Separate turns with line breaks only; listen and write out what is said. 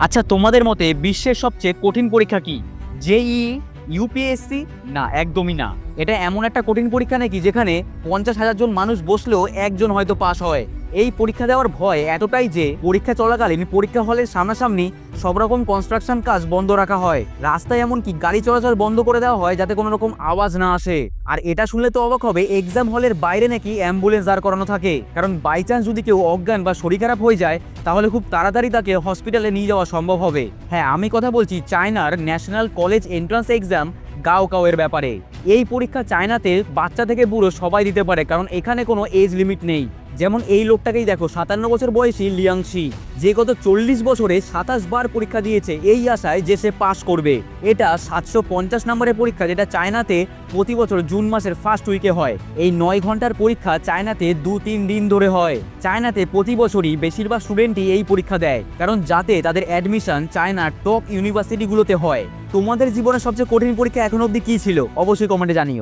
আচ্ছা তোমাদের মতে বিশ্বের সবচেয়ে কঠিন পরীক্ষা কি? জেই ইউপিএসসি না, একদমই না। এটা এমন একটা কঠিন পরীক্ষা নাকি যেখানে পঞ্চাশ হাজার জন মানুষ বসলেও একজন হয়তো পাশ হয়? এই পরীক্ষা দেওয়ার ভয় এতটাই যে পরীক্ষা চলাকালীন পরীক্ষা হলের সামনাসামনি সব রকম কনস্ট্রাকশন কাজ বন্ধ রাখা হয়। রাস্তায় এমনকি গাড়ি চলাচল বন্ধ করে দেওয়া হয় যাতে কোনো রকম আওয়াজ না আসে। আর এটা শুনলে তো অবাক হবে এক্সাম হলের বাইরে নাকি অ্যাম্বুলেন্স দাঁড় করানো থাকে। কারণ বাই চান্স যদি কেউ অজ্ঞান বা শরীর খারাপ হয়ে যায়, তাহলে খুব তাড়াতাড়ি তাকে হসপিটালে নিয়ে যাওয়া সম্ভব হবে। হ্যাঁ আমি কথা বলছি চায়নার ন্যাশনাল কলেজ এন্ট্রান্স এক্সাম গাও কাও এর ব্যাপারে। এই পরীক্ষা চায়নাতে বাচ্চা থেকে বুড়ো সবাই দিতে পারে, কারণ এখানে কোনো এজ লিমিট নেই। যেমন এই লোকটাকেই দেখো, সাতান্ন বছর বয়সী লিয়াংশি, যে গত চল্লিশ বছরে সাতাশ বার পরীক্ষা দিয়েছে এই আশায় যে সে পাশ করবে। এটা সাতশো পঞ্চাশ নম্বরের পরীক্ষা, যেটা চায়নাতে প্রতি বছর জুন মাসের ফার্স্ট উইকে হয়। এই নয় ঘণ্টার পরীক্ষা চায়নাতে দু তিন দিন ধরে হয়। চায়নাতে প্রতি বছরই বেশিরভাগ স্টুডেন্টই এই পরীক্ষা দেয়, কারণ যাতে তাদের অ্যাডমিশন চায়নার টপ ইউনিভার্সিটিগুলোতে হয়। তোমাদের জীবনের সবচেয়ে কঠিন পরীক্ষা এখন অবধি কী ছিল? অবশ্যই কমেন্টে জানিও।